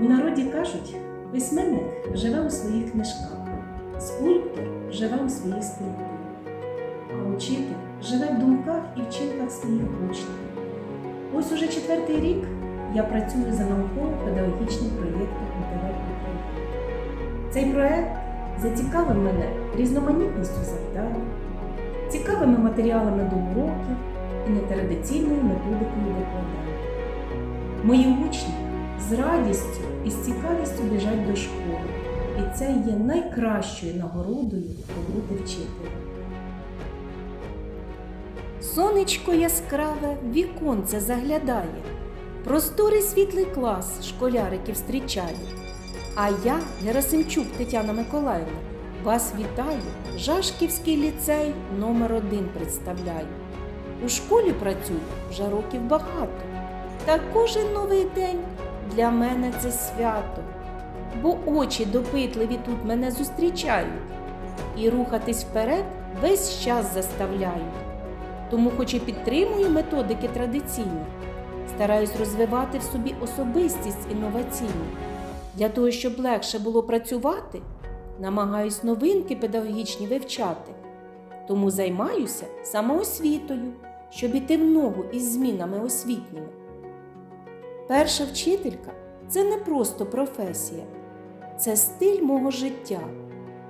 У народі кажуть, письменник живе у своїх книжках, скульптор живе у своїх скульптурах, а учитель живе в думках і вчинках своїх учнів. Ось уже четвертий рік я працюю за науково-педагогічним проєктом «Інтелект України». Цей проєкт зацікавив мене різноманітністю завдань, цікавими матеріалами до уроків і нетрадиційною методикою викладання. Мої учні з радістю і з цікавістю біжать до школи, і це є найкращою нагородою побути вчителем. Сонечко яскраве віконце заглядає, просторий світлий клас школяриків зустрічає. А я, Герасимчук Тетяна Миколаївна, вас вітаю, Жашківський ліцей номер 1 представляю. У школі працюю вже років багато. Та кожен новий день для мене це свято, бо очі допитливі тут мене зустрічають і рухатись вперед весь час заставляють. Тому, хоч і підтримую методики традиційні, стараюсь розвивати в собі особистість інноваційну. Для того, щоб легше було працювати, намагаюсь новинки педагогічні вивчати. Тому займаюся самоосвітою, щоб іти в ногу із змінами освітніми. Перша вчителька це не просто професія, це стиль мого життя,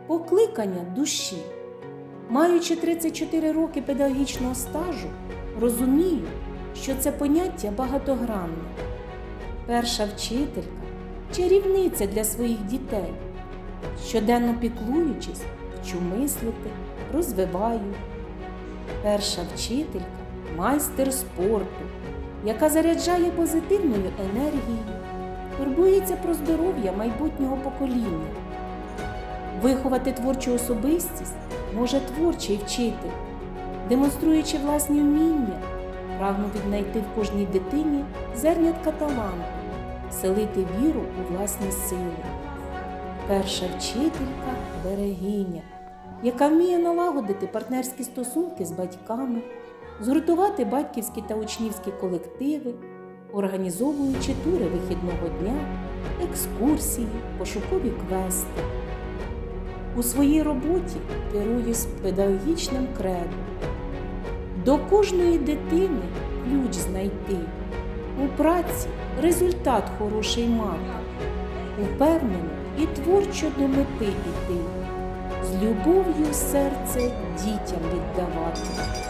покликання душі. Маючи 34 роки педагогічного стажу, розумію, що це поняття багатогранне. Перша вчителька чарівниця для своїх дітей, щоденно піклуючись, вчу мислити, розвиваю. Перша вчителька майстер спорту, яка заряджає позитивною енергією, турбується про здоров'я майбутнього покоління. Виховати творчу особистість може творчий вчитель, демонструючи власні вміння, прагну віднайти в кожній дитині зернятка таланту, селити віру у власні сили. Перша вчителька берегиня, яка вміє налагодити партнерські стосунки з батьками, згуртувати батьківські та учнівські колективи, організовуючи тури вихідного дня, екскурсії, пошукові квести. У своїй роботі керуюсь педагогічним кредом. До кожної дитини ключ знайти. У праці результат хороший мати. Упевнено і творчо до мети йти. З любов'ю серце дітям віддати.